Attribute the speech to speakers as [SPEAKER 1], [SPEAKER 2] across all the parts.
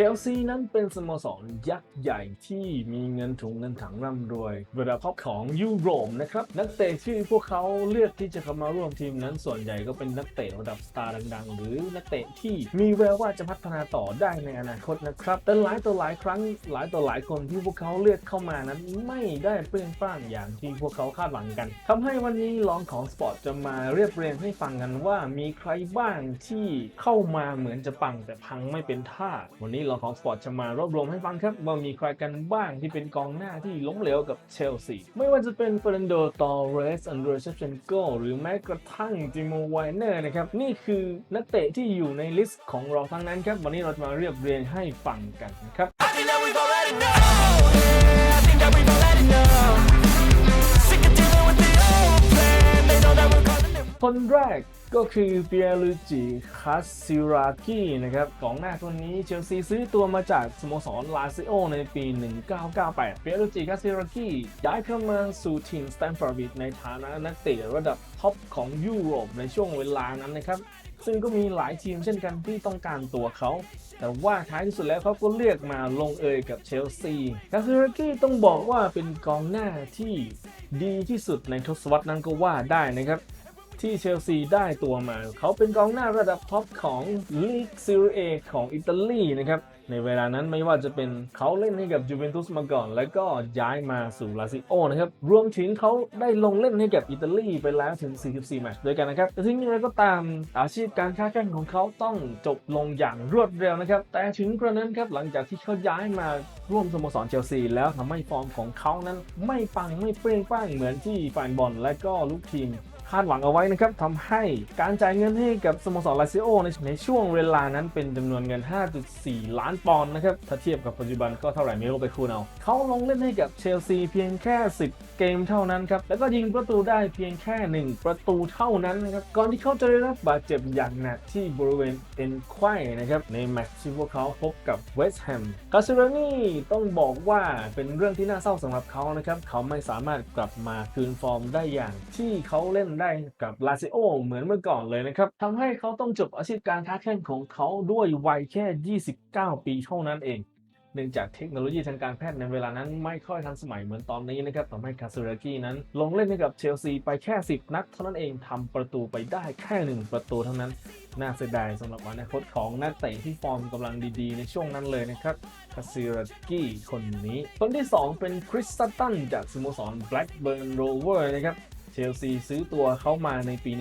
[SPEAKER 1] เชลซีนั้นเป็นสโมสรยักษ์ใหญ่ที่มีเงินถุงเงินถังร่ำรวยระดับท็อปของยุโรปนะครับ นักเตะที่พวกเขาเลือกที่จะเข้ามาร่วมทีมนั้นส่วนใหญ่ก็เป็นนักเตะระดับสตาร์ดังๆ หรือนักเตะที่มีแววว่าจะพัฒนาต่อได้ในอนาคตนะครับแต่หลายต่อหลายครั้งหลายต่อหลายคนที่พวกเขาเลือกเข้ามานั้นไม่ได้เปรี้ยงป้างอย่างที่พวกเขาคาดหวังกันทำให้วันนี้ลองของสปอร์ตจะมาเรียบเรียงให้ฟังกันว่ามีใครบ้างที่เข้ามาเหมือนจะปังแต่พังไม่เป็นท่าวันนี้เราของสปอร์ตจะมารวบรวมให้ฟังครับว่ามีใครกันบ้างที่เป็นกองหน้าที่ล้มเหลวกับเชลซีไม่ว่าจะเป็นเฟรนโดตอเรสอันเดรเชเชนโกหรือแม้กระทั่งจิโมไวเนอร์นะครับนี่คือนักเตะที่อยู่ในลิสต์ของเราทั้งนั้นครับวันนี้เราจะมาเรียบเรียงให้ฟังกันนะครับ คนแรกก็คือเปียลูจิคาซิรากินะครับกองหน้าคนนี้เชลซีซื้อตัวมาจากสโมสรลาซิโอในปี 1998 เปียลูจิคาซิรากิย้ายเข้ามาสู่ทีมสแตนฟอร์ดบิดในฐานะนักเตะระดับท็อปของยุโรปในช่วงเวลานั้นนะครับซึ่งก็มีหลายทีมเช่นกันที่ต้องการตัวเขา แต่ว่าท้ายที่สุดแล้วเขาก็เลือกมาลงเอยกับเชลซีคาซิรากิต้องบอกว่าเป็นกองหน้าที่ดีที่สุดในทศวรรษนั้นก็ว่าได้นะครับ ที่เชลซีได้ตัวมา เขาเป็นกองหน้าระดับท็อปของลีกซีเรียของอิตาลีนะครับในเวลานั้นไม่ว่าจะเป็นเขาเล่นให้กับยูเวนตุสมาก่อน แล้วก็ย้ายมาสู่ลาซิโอนะครับ รวมถึงเขาได้ลงเล่นให้กับอิตาลีไปแล้วถึง 44 แมตช์ด้วยกันนะครับ แต่ถึงอย่างไรก็ตามอาชีพการค้าแข่งของเขาต้องจบลงอย่างรวดเร็วนะครับ แต่ถึงกระนั้นครับหลังจากที่เขาย้ายมาร่วมสโมสรเชลซีแล้วทำให้ฟอร์มของเขานั้นไม่ปังไม่เปรี้ยงป้างเหมือนที่แฟนบอลและก็ลูกทีม คาดหวังเอาไว้นะครับทำให้การจ่ายเงินให้กับสโมสรลาซิโอในช่วงเวลานั้นเป็นจำนวนเงิน 5.4 ล้านปอนด์นะครับถ้าเทียบกับปัจจุบันก็เท่าไหร่ไม่รู้ไปคูณเอาเขาลงเล่นให้กับเชลซีเพียงแค่ 10 เกมเท่านั้นครับ แล้วก็ยิงประตูได้เพียงแค่ 1 ประตูเท่านั้นนะครับ ก่อนที่เขาจะได้รับบาดเจ็บอย่างหนักที่บริเวณเอ็นไขว้นะครับ ในแมตช์ที่พวกเขาพบกับเวสต์แฮมคาซิรานี่ต้องบอกว่าเป็นเรื่องที่น่าเศร้าสำหรับเขานะครับ เขาไม่สามารถกลับมาคืนฟอร์มได้อย่างที่เขาเล่นได้กับลาซิโอเหมือนเมื่อก่อนเลยนะครับทำให้เขาต้องจบอาชีพการค้าแข่งของเขาด้วยวัยแค่ 29 ปีเท่านั้นเอง นื่องจากเทคโนโลยีทางการแพทย์ในเวลานั้นไม่ค่อยทันสมัยเหมือนตอนนี้นะครับทำให้คาซูรากินั้น ลงเล่นให้กับเชลซีไปแค่ 10 นัดเท่านั้นเองทำประตูไปได้แค่ 1 ประตูเท่านั้น น่าเสียดายสำหรับอนาคตของนักเตะที่ฟอร์มกำลังดีๆ ในช่วงนั้นเลยนะครับคาซิรากิคนนี้คนที่ 2 เป็นคริสตันจากสโมสร Blackburn Rover นะครับ ชลซีซื้อตัวเขามาในปี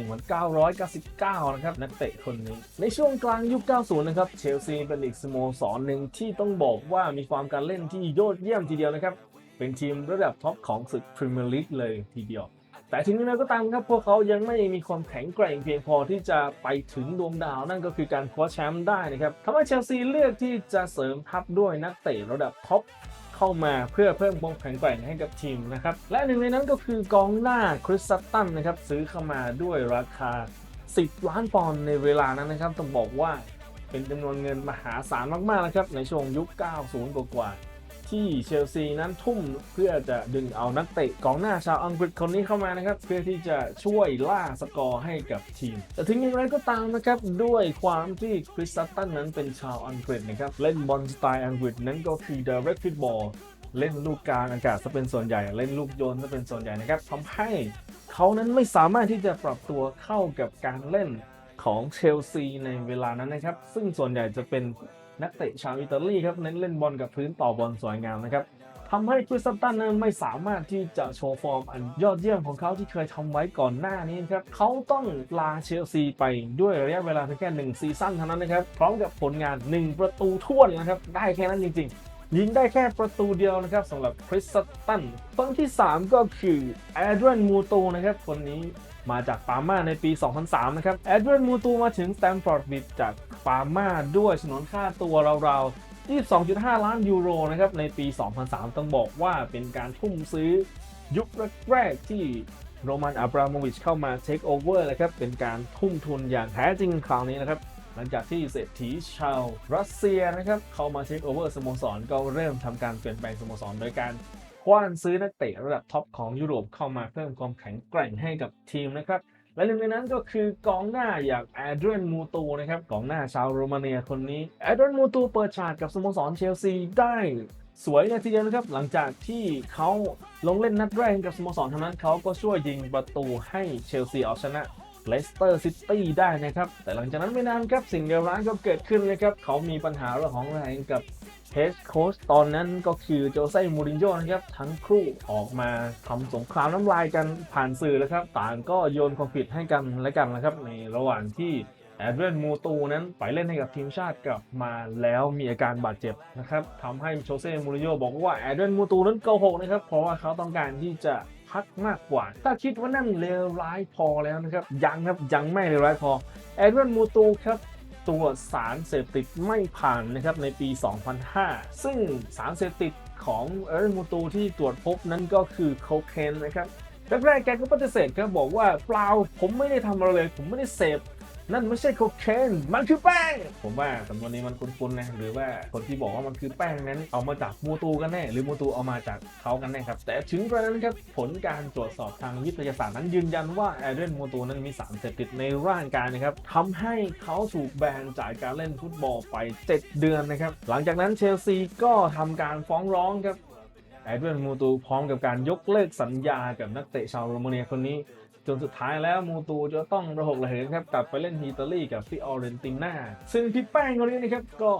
[SPEAKER 1] 1999 นะครับ นักเตะคนนี้ ในช่วงกลางยุค 90 นะครับ เชลซีเป็นอีกสโมสรหนึ่งที่ต้องบอกว่ามีความการเล่นที่ยอดเยี่ยมทีเดียวนะครับ เป็นทีมระดับท็อปของศึกพรีเมียร์ลีกเลยทีเดียว แต่ถึงอย่างไรก็ตามครับ พวกเขายังไม่มีความแข็งแกร่งเพียงพอที่จะไปถึงดวงดาวนั่นก็คือการคว้าแชมป์ได้นะครับทำให้เชลซีเลือกที่จะเสริมทัพด้วยนักเตะระดับท็อป เข้ามาเพื่อเพิ่มความแข็งแกร่งให้กับทีมนะครับ และหนึ่งในนั้นก็คือกองหน้าคริสตันนะครับซื้อเข้ามาด้วยราคา 10 ล้านปอนด์ในเวลานั้นนะครับ ต้องบอกว่าเป็นจำนวนเงินมหาศาลมากๆนะครับในช่วงยุค 90 กว่า ที่เชลซีนั้นทุ่มเพื่อจะดึงเอานักเตะกองหน้าชาวอังกฤษคนนี้เข้ามานะครับ เพื่อที่จะช่วยล่าสกอร์ให้กับทีม แต่ถึงอย่างไรก็ตามนะครับด้วยความที่คริสตันนั้นเป็นชาวอังกฤษนะครับเล่นบอลสไตล์อังกฤษนั้นก็คือ direct football เล่นลูกกลางอากาศซะเป็นส่วนใหญ่ เล่นลูกโยนซะเป็นส่วนใหญ่นะครับทำให้เขานั้นไม่สามารถที่จะปรับตัวเข้ากับการเล่นของเชลซีในเวลานั้นนะครับ ซึ่งส่วนใหญ่จะเป็น นักเตะชาวอิตาลีครับเน้นเล่นบอลกับพื้นต่อบอลสวยงามนะครับทำให้คริสตันนั้นไม่สามารถที่จะโชว์ฟอร์มอันยอดเยี่ยมของเขาที่เคยทำไว้ก่อนหน้านี้ครับเขาต้องลาเชลซีไปด้วยระยะเวลาเพียงแค่หนึ่งซีซั่นเท่านั้นนะครับ พร้อมกับผลงาน 1 ประตูท้วนนะครับ ได้แค่นั้นจริง ๆ ยิงได้แค่ประตูเดียวนะครับสำหรับคริสตันคนที่ 3 ก็คือแอดรินมูโตนะครับคนนี้ มาจากปาร์มาในปี 2003 นะครับ แอดรินมูโตมาถึงสแตมฟอร์ดบิดจากปาร์มาด้วยฉนนค่าตัวราวๆ 22.5 ล้านยูโรนะครับในปี 2003 ต้องบอกว่าเป็นการทุ่มซื้อยุคแรกๆที่โรมันอับราโมวิชเข้ามาเทคโอเวอร์เลยครับ เป็นการทุ่มทุนอย่างแท้จริงคราวนี้นะครับ หลังจากที่เศรษฐีชาวรัสเซียนะครับ เข้ามาเทคโอเวอร์สโมสรก็เริ่มทำการเปลี่ยนแปลงสโมสรโดยการ คว้านซื้อนักเตะระดับท็อปของยุโรปเข้ามาเพิ่มความแข็งแกร่งให้กับทีมนะครับ และหนึ่งในนั้นก็คือกองหน้าอย่างแอดเดรียนมูตูนะครับกองหน้าชาวโรมาเนียคนนี้แอดเดรียนมูตูเปิดฉากกับสโมสรเชลซีได้สวยเลยทีเดียวนะครับ หลังจากที่เขาลงเล่นนัดแรกกับสโมสรเท่านั้นเขาก็ช่วยยิงประตูให้เชลซีเอาชนะเลสเตอร์ซิตี้ได้นะครับ แต่หลังจากนั้นไม่นานครับ สิ่งเลวร้ายก็เกิดขึ้นนะครับ เขามีปัญหาเรื่องของแรงกับ ดโค้ชตอนนั้นก็คือโจเซ่มูรินโญ่นะครับ ทั้งคู่ออกมาทำสงครามน้ำลายกันผ่านสื่อแล้วครับ ต่างก็โยนความผิดให้กันและกันนะครับ ในระหว่างที่แอดเวนมูตูนั้นไปเล่นให้กับทีมชาติกลับมาแล้วมีอาการบาดเจ็บนะครับทำให้โจเซ่มูรินโญ่บอกว่าแอดเวนมูตูนั้นโกหกนะครับ เพราะว่าเขาต้องการที่จะพักมากกว่า ถ้าคิดว่านั่นเลวร้ายพอแล้วนะครับ ยังครับยังไม่เลวร้ายพอแอดเวนมูตูครับ ตัวสารเสพติดไม่ผ่านนะครับในปี 2005 ซึ่งสารเสพติดของเอริมูตูที่ตรวจพบนั้นก็คือโคเคนนะครับแรกๆแกก็ปฏิเสธครับบอกว่าเปล่าผมไม่ได้ทำอะไรเลย ผมไม่ได้เสพ นั่นไม่ใช่โคเคนมันคือแป้ง ผมว่าสำนวนนี้มันคุ้นๆนะหรือว่าคนที่บอกว่ามันคือแป้งนั้นเอามาจากมูตูกันแน่หรือมูตูเอามาจากเขากันแน่ครับแต่ถึงกระนั้นครับผลการตรวจสอบทางวิทยาศาสตร์นั้นยืนยันว่าแอเดนมูตูนั้นมีสารเสพติดในร่างกายนะครับทำให้เขาถูกแบนจากการเล่นฟุตบอลไป 7 เดือนนะครับหลังจากนั้นเชลซีก็ทำการฟ้องร้องครับแอดเวนมูตูพร้อมกับการยกเลิกสัญญากับนักเตะชาวโรมาเนียคนนี้ จนสุดท้ายแล้วมูตูจะต้องระหกระเหินครับกลับไปเล่นฮิตาลีกับฟิออเรนติน่าซึ่งพี่แป้งคนนี้นะครับก็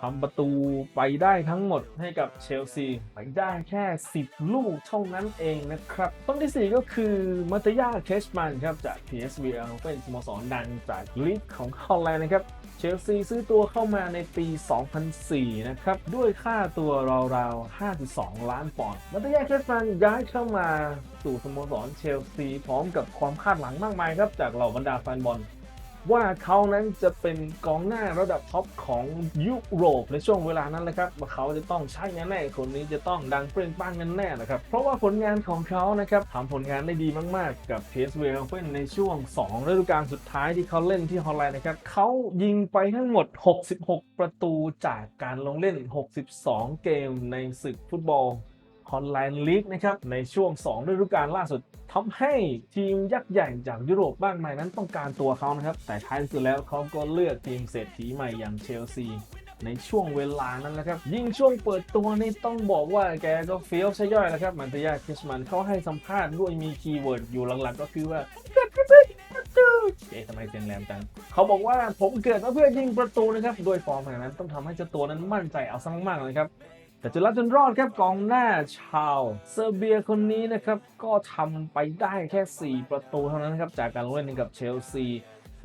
[SPEAKER 1] ทำประตูไปได้ทั้งหมดให้กับเชลซีไปได้แค่ 10 ลูกเท่านั้นเองนะครับ ต้นที่ 4 ก็คือมัตยาเคชมันครับจาก PSV เป็นสโมสรดังจากลีกของฮอลแลนด์นะครับ ลซีซื้อตัวเข้ามาในปี 2004 นะครับ ด้วยค่าตัวราวๆ 5.2 ล้านปอนด์มัตยาเคสฟันย้ายเข้ามาสู่สโมสรเชลซีพร้อมกับความคาดหวังมากมายครับ จากเหล่าบรรดาแฟนบอล ว่าเขานั้นจะเป็นกองหน้าระดับท็อปของยุโรปในช่วงเวลานั้นเลยครับว่าเขาจะต้องใช่แน่ๆคนนี้จะต้องดังเปรี้ยงป้างกันแน่นะครับ เพราะว่าผลงานของเขานะครับทำผลงานได้ดีมากๆ กับ PSV Eindhoven ในช่วง 2 ฤดูกาลสุดท้ายที่เขาเล่นที่ฮอลแลนด์นะครับเขายิงไปทั้งหมด 66 ประตูจากการลงเล่น 62 เกมในศึกฟุตบอล ฮอลแลน์ลีกนะครับในช่วง 2 ฤดูกาลล่าสุดทำให้ทีมยักษ์ใหญ่จากยุโรปมากมายนั้นต้องการตัวเขานะครับ แต่ท้ายที่สุดแล้วเขาก็เลือกทีมเศรษฐีใหม่อย่างเชลซีในช่วงเวลานั้นนะครับ ยิ่งช่วงเปิดตัวนี่ต้องบอกว่าแกก็เฟี้ยวใช่ย่อยแล้วครับมันตยาคิสมันเขาให้สัมภาษณ์ด้วยมีคีย์เวิร์ดอยู่หลังๆก็คือว่าเอ๊ะทำไมเสียงแหลมจังเขาบอกว่าผมเกิดมาเพื่อยิงประตูนะครับโดยฟอร์มขนาดนั้นต้องทำให้เจ้าตัวนั้นมั่นใจเอาซะมากๆเลยครับ แต่จนรับจนรอดครับกองหน้าชาวเซอร์เบียคนนี้นะครับ ก็ทำไปได้แค่ 4 ประตูเท่านั้นครับ จากการลงเล่นกับเชลซี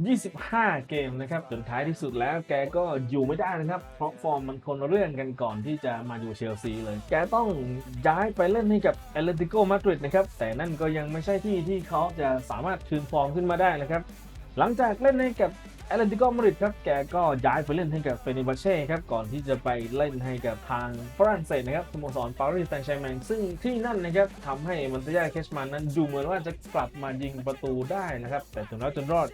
[SPEAKER 1] 25 เกมนะครับจนท้ายที่สุดแล้วแกก็อยู่ไม่ได้นะครับ เพราะฟอร์มมันคนเรื่องกันก่อนที่จะมาอยู่เชลซีเลย แกต้องย้ายไปเล่นให้กับเอเลติโกมาดริดนะครับ แต่นั่นก็ยังไม่ใช่ที่ที่เขาจะสามารถคืนฟอร์มขึ้นมาได้นะครับ หลังจากเล่นให้กับ แอตเลติโกมาดริดครับแกก็ย้ายไปเล่นให้กับเฟเนบาเช่ครับก่อนที่จะไปเล่นให้กับทางฝรั่งเศสนะครับสโมสรปารีสแซงต์แชร์แมงซึ่งที่นั่นนะครับทำให้มันตยาเคชมันนั้นดูเหมือนว่าจะกลับมายิงประตูได้นะครับ แต่จนแล้วจนรอด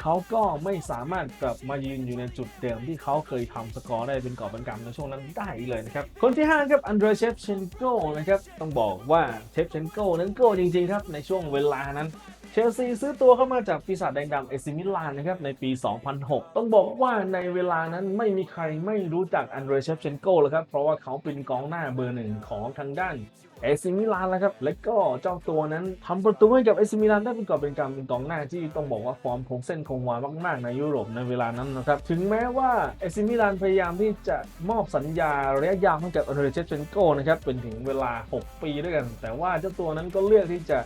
[SPEAKER 1] เขาก็ไม่สามารถกลับมายืนอยู่ในจุดเดิมที่เขาเคยทำสกอร์ได้เป็นกอบเป็นกำในช่วงนั้นได้เลยนะครับ คนที่ 5 ครับอันเดรเชฟเชนโกนะครับ ต้องบอกว่าเชฟเชนโกนั้นโกจริงๆครับในช่วงเวลานั้น เชลซีซื้อตัวเข้ามาจากปีศาจแดงดำเอซิมิลานนะครับในปี 2006 ต้องบอกว่าในเวลานั้นไม่มีใครไม่รู้จักอันเดรเชฟเชนโกเลยครับ เพราะว่าเขาเป็นกองหน้าเบอร์หนึ่งของทางด้านเอซิมิลานแล้วครับ และก็เจ้าตัวนั้นทำประตูให้กับเอซิมิลานได้เป็นกอบเป็นกำเป็นกองหน้าที่ต้องบอกว่าฟอร์มคงเส้นคงวามากๆ ในยุโรปในเวลานั้นนะครับ ถึงแม้ว่าเอซิมิลานพยายามที่จะมอบสัญญาระยะยาวให้กับอันเดรเชฟเชนโกนะครับเป็นถึงเวลา 6 ปีด้วยกัน แต่ว่าเจ้าตัวนั้นก็เลือกที่จะ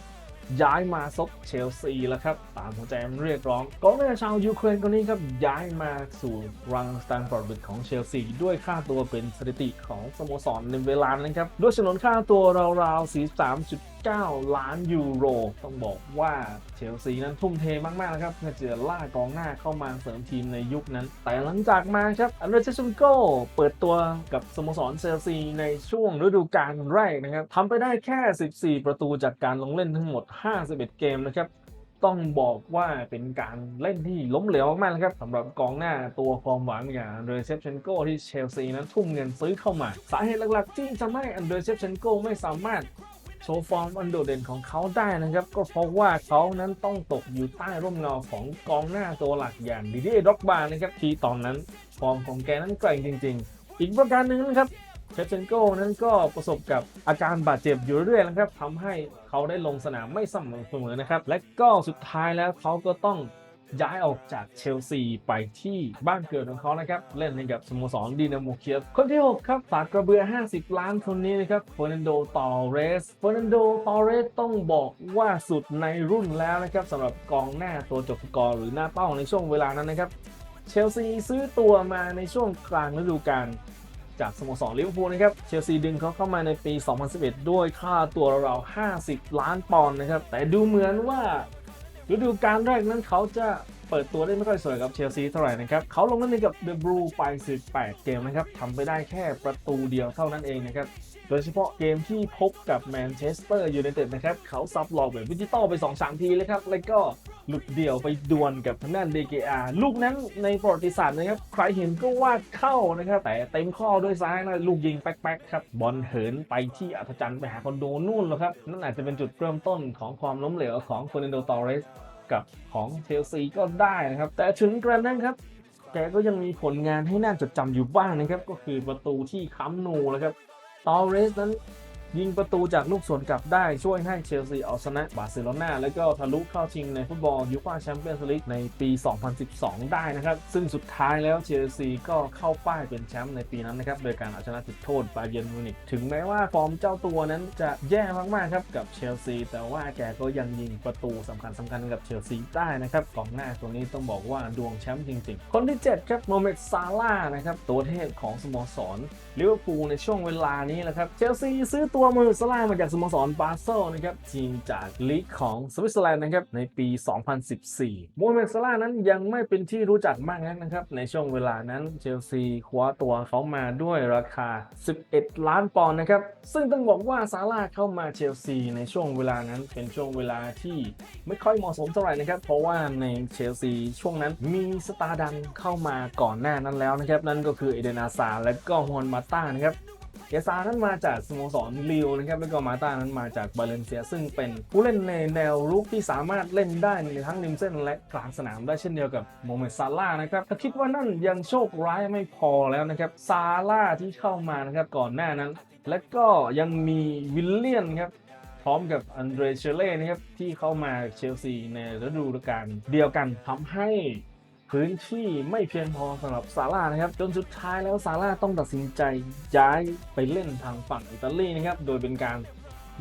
[SPEAKER 1] ย้ายมาซบเชลซีแล้วครับ ตามหัวใจมันเรียกร้องกองหน้าชาวยูเครนคนนี้ครับ ย้ายมาสู่รังสแตนฟอร์ดบิดของเชลซี ด้วยค่าตัวเป็นสถิติของสโมสรในเวลานั้นครับ ด้วยฉนวนค่าตัวราวๆ 43.9ล้านยูโร ต้องบอกว่าเชลซีนั้นทุ่มเทมากๆนะครับเพื่อจะล่ากองหน้าเข้ามาเสริมทีมในยุคนั้น แต่หลังจากมาครับอันเดรเชชนโกเปิดตัวกับสโมสรเชลซีในช่วงฤดูกาลแรกนะครับทำไปได้แค่ 14 ประตูจากการลงเล่นทั้งหมด 51 เกมนะครับต้องบอกว่าเป็นการเล่นที่ล้มเหลวมากๆนะครับสำหรับกองหน้าตัวความหวังอย่างอันเดรเซฟเชนโกที่เชลซีนั้นทุ่มเงินซื้อเข้ามา สาเหตุหลักๆ ที่ทำให้อันเดรเซฟเชนโกไม่สามารถ ชว์ฟอร์มอันโดดเด่นของเขาได้นะครับ ก็เพราะว่าเขานั้นต้องตกอยู่ใต้ร่มเงาของกองหน้าตัวหลักอย่างดิเดียด็อกบานะครับที่ตอนนั้นฟอร์มของแกนั้นแกร่งจริง ๆ อีกประการหนึ่งนะครับเชฟเชนโก้นั้นก็ประสบกับอาการบาดเจ็บอยู่เรื่อยๆนะครับทำให้เขาได้ลงสนามไม่สม่ำเสมอนะครับ และก็สุดท้ายแล้วเขาก็ต้อง ย้ายออกจากเชลซีไปที่บ้านเกิดของเขานะครับ เล่นให้กับสโมสรดีนาโมเคียฟคนที่ 6 ครับฝากกระเบือ 50 ล้านคนนี้นะครับเฟอร์นันโดตอเรสเฟอร์นันโดตอเรสต้องบอกว่าสุดในรุ่นแล้วนะครับสำหรับกองหน้าตัวจบกอร์หรือหน้าเป้าในช่วงเวลานั้นนะครับเชลซีซื้อตัวมาในช่วงกลางฤดูกาลจากสโมสรลิเวอร์พูลนะครับ เชลซีดึงเขาเข้ามาในปี 2011 ด้วยค่าตัวราวๆ50 ล้านปอนด์นะครับ แต่ดูเหมือนว่า ฤดูกาลแรกนั้นเขาจะ เปิดตัวได้ไม่ค่อยสวยกับเชลซีเท่าไหร่นะครับเขาลงเล่นกับเดอะบรูไป 18 เกมนะครับทำไปได้แค่ประตูเดียวเท่านั้นเองนะครับโดยเฉพาะเกมที่พบกับแมนเชสเตอร์ยูไนเต็ดนะครับเขาซับหลอกแบบดิจิตอลไป 2-3 ทีเลยครับ แล้วก็หลุดเดี่ยวไปดวลกับทางด้าน DKR ลูกนั้นในประวัติศาสตร์นะครับ ใครเห็นก็ว่าเข้านะครับ แต่เต็มข้อด้วยซ้ายนะลูกยิงแป๊กๆครับ บอลเหินไปที่อัธจันทร์ไปหาคอนโดนู่นแล้วครับ นั่นอาจจะเป็นจุดเริ่มต้นของความล้มเหลวของเฟอร์นันโดตอเรส กับของเชลซีก็ได้นะครับ แต่ถึงกระนั้นครับ แกก็ยังมีผลงานให้น่าจดจำอยู่บ้างนะครับ ก็คือประตูที่ค้ำนูนะครับตอเรสนั้น ยิงประตูจากลูกสวนกลับได้ช่วยให้เชลซีเอาชนะบาร์เซโลนาแล้วก็ทะลุเข้าชิงในฟุตบอลยูฟ่าแชมเปี้ยนส์ลีกในปี 2012 ได้นะครับ ซึ่งสุดท้ายแล้วเชลซีก็เข้าป้ายเป็นแชมป์ในปีนั้นนะครับ โดยการเอาชนะจุดโทษบาเยิร์นมิวนิกถึงแม้ว่าฟอร์มเจ้าตัวนั้นจะแย่มากๆครับกับเชลซีแต่ว่าแกก็ยังยิงประตูสำคัญสำคัญกับเชลซีได้นะครับกองหน้าตัวนี้ต้องบอกว่าดวงแชมป์จริงๆ คนที่ 7 ครับโมเมดซาร่านะครับตัวเทพของสโมสรลิเวอร์พูลในช่วงเวลานี้แหละครับเชลซีซื้อตัวัวมือสลามาจากสโมสรบาเซลนะครับทีมจากลีกของสวิตเซอร์แลนด์นะครับในปี 2014 โมเมดซาร่าห์นั้นยังไม่เป็นที่รู้จักมากนักนะครับ ในช่วงเวลานั้นเชลซีคว้าตัวเขามาด้วยราคา 11 ล้านปอนด์นะครับ ซึ่งต้องบอกว่าซาร่าเข้ามาเชลซีในช่วงเวลานั้นเป็นช่วงเวลาที่ไม่ค่อยเหมาะสมเท่าไหร่นะครับ เพราะว่าในเชลซีช่วงนั้นมีสตาร์ดังเข้ามาก่อนหน้านั้นแล้วนะครับ นั่นก็คือเอเดนอาซาและก็ฮวนมาต้านะครับ เอซานั้นมาจากสโมสรลิวนะครับแล้วก็มาต้านั้นมาจากบาเลนเซีย ซึ่งเป็นผู้เล่นในแนวรุกที่สามารถเล่นได้ในทั้งริมเส้นและกลางสนามได้เช่นเดียวกับโมเมซาร่านะครับถ้าคิดว่านั่นยังโชคร้ายไม่พอแล้วนะครับซาร่าที่เข้ามานะครับก่อนหน้านั้น และก็ยังมีวิลเลียนครับพร้อมกับอันเดรเชเล่นะครับที่เข้ามาเชลซีในฤดูกาลเดียวกันทำให้ พื้นที่ไม่เพียงพอสำหรับซาร่านะครับ จนสุดท้ายแล้วซาร่าต้องตัดสินใจย้ายไปเล่นทางฝั่งอิตาลีนะครับ โดยเป็นการ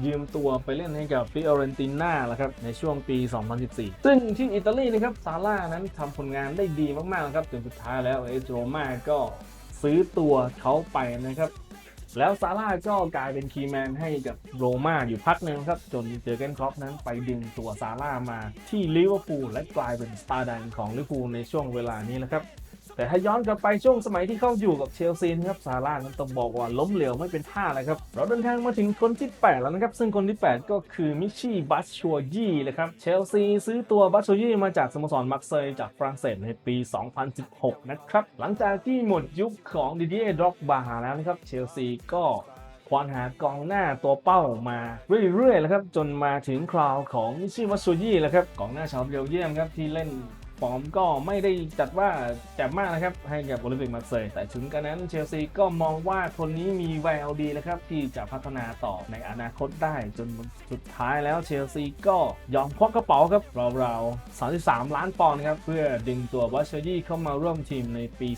[SPEAKER 1] ยืมตัวไปเล่นให้กับฟิออเรนติน่าแหละครับในช่วงปี 2014 ซึ่งที่อิตาลีนะครับซาร่านั้นทำผลงานได้ดีมากๆนะครับจนสุดท้ายแล้วเอสโรมาก็ซื้อตัวเขาไปนะครับ แล้วซาร่าก็กลายเป็นคีย์แมนให้กับโรม่าอยู่พักหนึ่งครับ จนเจอเกนครอปนั้นไปดึงตัวซาร่ามาที่ลิเวอร์พูลและกลายเป็นสตาร์ดังของลิเวอร์พูลในช่วงเวลานี้นะครับ แต่ถ้าย้อนกลับไปช่วงสมัยที่เขาอยู่กับเชลซีนะครับซาร่านั้นต้องบอกว่าล้มเหลวไม่เป็นท่าเลยครับ เราเดินทางมาถึงคนที่ 8 แล้วนะครับ ซึ่งคนที่ 8 ก็คือมิชี่บัชชัวยี่เลยครับ เชลซีซื้อตัวบัชชัวยี่มาจากสโมสรมักเซยจากฝรั่งเศสในปี 2016 นะครับ หลังจากที่หมดยุคของดิเดียด็อกบาแล้วนะครับเชลซีก็ควานหากองหน้าตัวเป้ามาเรื่อยๆแล้วครับจนมาถึงคราวของมิชิมัตซูยี่แล้วครับกองหน้าชาวเบลเยียมครับที่เล่น ฟอร์มก็ไม่ได้จัดว่าแจ่มมากนะครับ ให้กับโอลิมปิกมาเซย์แต่ถึงกระนั้นเชลซีก็มองว่าคนนี้มีแววดีนะครับ ที่จะพัฒนาต่อในอนาคตได้จนสุดท้ายแล้วเชลซีก็ยอมควักกระเป๋าครับราวๆ33 ล้านปอนด์ครับเพื่อดึงตัวบัชโชยี่เข้ามาร่วมทีมในปี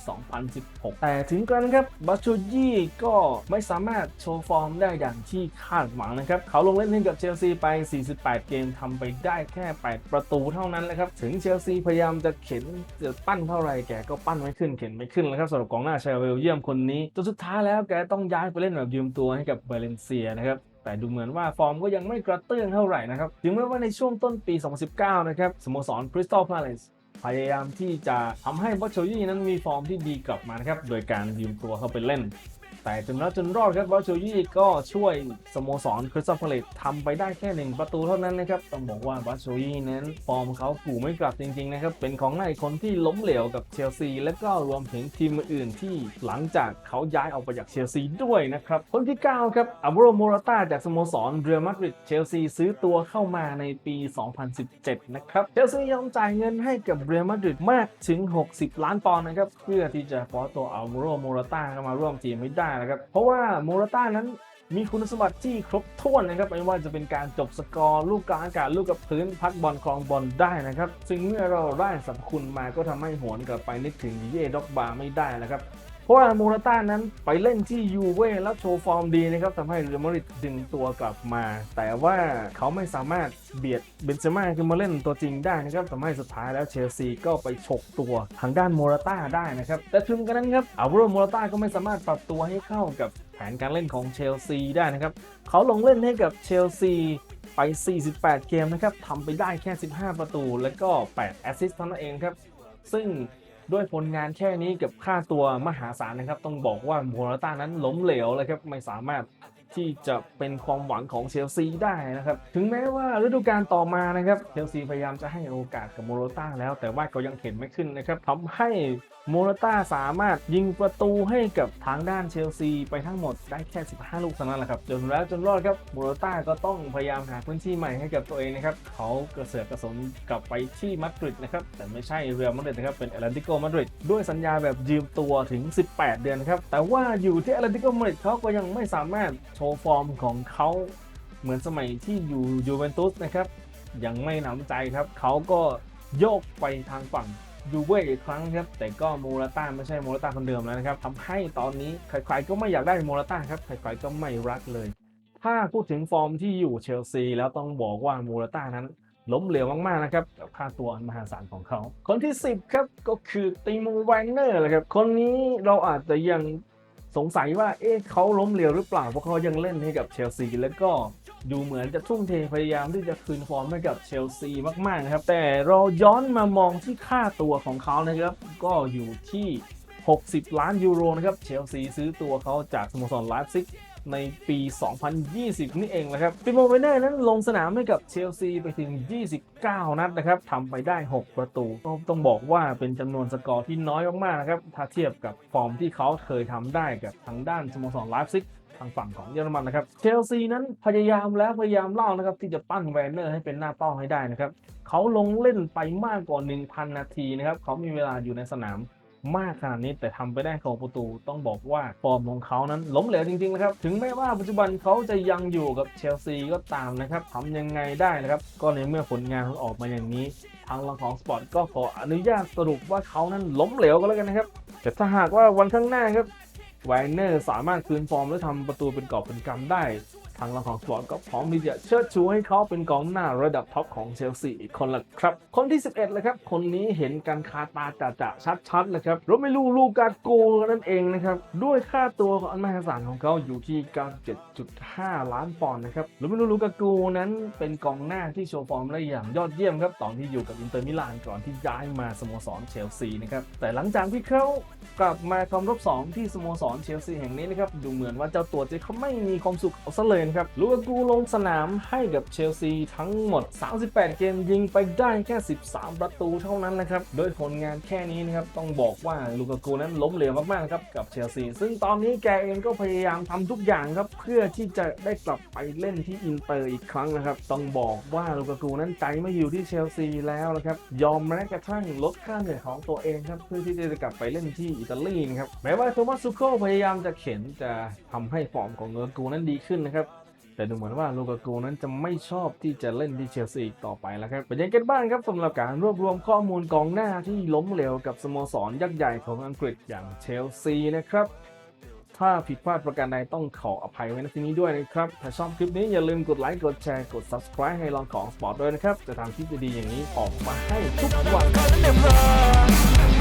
[SPEAKER 1] 2016 แต่ถึงกระนั้นครับบัชโชยี่ก็ไม่สามารถโชว์ฟอร์มได้อย่างที่คาดหวังนะครับ เขาลงเล่นให้กับเชลซีไป 48 เกมทำไปได้แค่ 8 ประตูเท่านั้นนะครับถึงเชลซีพยายามจะเข็นจะปั้นเท่าไรแกก็ปั้นไม่ขึ้นเข็นไม่ขึ้นแล้วครับสำหรับกองหน้าชาวเบลเยียมคนนี้จนสุดท้ายแล้วแกต้องย้ายไปเล่นแบบยืมตัวให้กับเบเลนเซียนะครับแต่ดูเหมือนว่าฟอร์มก็ยังไม่กระเตื้องเท่าไหร่นะครับถึงแม้ว่าในช่วงต้นปี 2019 นะครับสโมสร Crystal Palace พยายามที่จะทำให้บอชโชยี่นั้นมีฟอร์มที่ดีกลับมานะครับโดยการยืมตัวเข้าไปเล่น แต่จนแล้วจนรอดครับบาโชยี่ก็ช่วยสโมสรคริสตัลพาเลตทำไปได้แค่หนึ่งประตูเท่านั้นนะครับต้องบอกว่าบาโชยี่นั้นฟอร์มเขากูไม่กลับจริงๆนะครับเป็นของนายคนที่ล้มเหลวกับเชลซี และก็รวมถึงทีมอื่นที่หลังจากเขาย้ายออกไปจากเชลซีด้วยนะครับคนที่ 9 ครับอับโรโมราตาจากสโมสรเรอัลมาดริดเชลซีซื้อตัวเข้ามาในปี 2017 นะครับเชลซียอมจ่ายเงินให้กับเรอัลมาดริดมากถึง 60 ล้านปอนด์นะครับเพื่อที่จะคว้าตัวอัลโรโมราตาเข้ามาร่วมทีมไม่ได้นะครับ เพราะว่าโมราตานั้นมีคุณสมบัติที่ครบถ้วนนะครับไม่ว่าจะเป็นการจบสกอร์ลูกกลางอากาศลูกกับพื้นพักบอลคลองบอลได้นะครับซึ่งเมื่อเราได้สรรพคุณมาก็ทำให้หวนกลับไปนึกถึงเย่ด็อกบาไม่ได้แล้วครับ ราะว่าโมราต้านั้นไปเล่นที่ยูเว่แล้วโชว์ฟอร์มดีนะครับทำให้เรอัลมาดริดดึงตัวกลับมา แต่ว่าเขาไม่สามารถเบียดเบนเซม่าขึ้นมาเล่นตัวจริงได้นะครับทำให้สุดท้ายแล้วเชลซีก็ไปฉกตัวทางด้านโมราต้าได้นะครับแต่ถึงกันนั้นครับอัลวโรโมราต้าก็ไม่สามารถปรับตัวให้เข้ากับแผนการเล่นของเชลซีได้นะครับเขาลงเล่นให้กับเชลซีไป 48 เกมนะครับทำไปได้แค่ 15 ประตู และก็ 8 แอสซิสต์เท่านั้นเองครับ ซึ่ง ด้วยผลงานแค่นี้กับค่าตัวมหาศาลนะครับ ต้องบอกว่าโมราต้านั้นล้มเหลวเลยครับไม่สามารถที่จะเป็นความหวังของเชลซีได้นะครับ ถึงแม้ว่าฤดูกาลต่อมานะครับเชลซีพยายามจะให้โอกาสกับโมโรต้าแล้วแต่ว่าก็ยังเห็นไม่ขึ้นนะครับทำให้ โมรต้าสามารถยิงประตูให้กับทางด้านเชลซีไปทั้งหมดได้แค่ 15 ลูกเท่านั้นแหละครับ จนแล้วจนรอดครับโมรต้าก็ต้องพยายามหาพื้นที่ใหม่ให้กับตัวเองนะครับ เขากระเสือกกระสนกลับไปที่มาดริดนะครับ แต่ไม่ใช่เรอัลมาดริดนะครับ เป็นแอตเลติโกมาดริดด้วยสัญญาแบบยืมตัวถึง 18 เดือนครับ แต่ว่าอยู่ที่แอตเลติโกมาดริดเขาก็ยังไม่สามารถโชว์ฟอร์มของเขาเหมือนสมัยที่อยู่ยูเวนตุสนะครับยังไม่หนำใจครับเขาก็โยกไปทางฝั่ง ยูเว่อีกครั้งครับ แต่ก็โมราต้าไม่ใช่โมราต้าคนเดิมแล้วนะครับทำให้ตอนนี้ใครๆก็ไม่อยากได้โมราต้าครับ ใครๆก็ไม่รักเลย ถ้าพูดถึงฟอร์มที่อยู่เชลซีแล้วต้องบอกว่าโมราต้านั้นล้มเหลวมากๆนะครับกับค่าตัวอันมหาศาลของเขา คนที่ 10 ครับก็คือติโมแวนเนอร์แหละครับ คนนี้เราอาจจะยัง สงสัยว่าเอ๊ะเขาล้มเหลวหรือเปล่าเพราะเขายังเล่นให้กับเชลซีแล้วก็ดูเหมือนจะทุ่มเทพยายามที่จะคืนฟอร์มให้กับเชลซีมากๆนะครับ แต่เราย้อนมามองที่ค่าตัวของเขานะครับ ก็อยู่ที่ 60 ล้านยูโรนะครับเชลซีซื้อตัวเขาจากสโมสรไลฟ์ซิก ในปี 2020 นี่เองแหละครับติโมเวเนอร์นั้นลงสนามให้กับเชลซีไปถึง 29 นัดนะครับทำไปได้ 6 ประตูก็ต้องบอกว่าเป็นจำนวนสกอร์ที่น้อยมากๆนะครับถ้าเทียบกับฟอร์มที่เขาเคยทำได้กับทางด้านสโมสรไลฟ์ซิกทางฝั่งของเยอรมันนะครับเชลซีนั้นพยายามแล้วพยายามเล่านะครับที่จะปั้นแวนเนอร์ให้เป็นหน้าเป้าให้ได้นะครับเขาลงเล่นไปมากกว่า 1,000 นาทีนะครับเขามีเวลาอยู่ในสนาม มากขนาดนี้แต่ทำไปได้ของประตูต้องบอกว่าฟอร์มของเขานั้นล้มเหลวจริงๆนะครับถึงแม้ว่าปัจจุบันเขาจะยังอยู่กับเชลซีก็ตามนะครับทำยังไงได้นะครับ ก็ในเมื่อผลงานเขาออกมาอย่างนี้ ทางลังของสปอร์ตก็ขออนุญาตสรุปว่าเขานั้นล้มเหลวก็แล้วกันนะครับแต่ถ้าหากว่าวันข้างหน้าครับไวเนอร์สามารถคืนฟอร์มและทำประตูเป็นกอบเป็นกำได้ ทางลังของสปอร์ตก็พร้อมที่จะเชิดชูให้เขาเป็นกองหน้าระดับท็อปของเชลซีอีกคนละครับ คนที่ 11เลยครับ คนนี้เห็นกันคาตาจะจะชัดๆเลยครับโรเมลูลูกาโกนั่นเองนะครับ ด้วยค่าตัวอันมหาศาลของเขาอยู่ที่ 97.5 ล้านปอนด์นะครับโรเมลูลูกาโกนั้นเป็นกองหน้าที่โชว์ฟอร์มได้อย่างยอดเยี่ยมครับตอนที่อยู่กับอินเตอร์มิลานก่อนที่ย้ายมาสโมสรเชลซีนะครับแต่หลังจากที่เขากลับมาครองรอบ2ที่สโมสรเชลซีแห่งนี้นะครับดูเหมือนว่าเจ้าตัวจะเขาไม่มีความสุขเอาซะเลยครับลูกากูลงสนามให้กับเชลซีทั้งหมด 38 เกมยิงไปได้แค่ 13 ประตูเท่านั้นนะครับ โดยผลงานแค่นี้นะครับ ต้องบอกว่าลูกากูนั้นล้มเหลวมากๆนะครับกับเชลซี ซึ่งตอนนี้แกเองก็พยายามทำทุกอย่างครับ เพื่อที่จะได้กลับไปเล่นที่อินเตอร์อีกครั้งนะครับ ต้องบอกว่าลูกากูนั้นใจไม่อยู่ที่เชลซีแล้วนะครับ ยอมแม้กระทั่งลดค่าเหนื่อยของตัวเองครับ เพื่อที่จะกลับไปเล่นที่อิตาลีนะครับ แม้ว่าโทมัสซูโคพยายามจะเข็นจะทำให้ฟอร์มของลูกากูนั้นดีขึ้นนะครับ แต่ดูเหมือนว่าลูกากูนั้นจะไม่ชอบที่จะเล่นที่เชลซีอีกต่อไปแล้วครับเป็นยังไงกันบ้างครับสำหรับการรวบรวมข้อมูลกองหน้าที่ล้มเหลวกับสโมสรยักษ์ใหญ่ของอังกฤษอย่างเชลซีนะครับถ้าผิดพลาดประการใดต้องขออภัยไว้ในที่นี้ด้วยนะครับ ถ้าชอบคลิปนี้อย่าลืมกดไลค์ กดแชร์ กด subscribe ให้ลองของสปอร์ตด้วยนะครับ จะทำคลิปดีๆอย่างนี้ออกมาให้ทุกวัน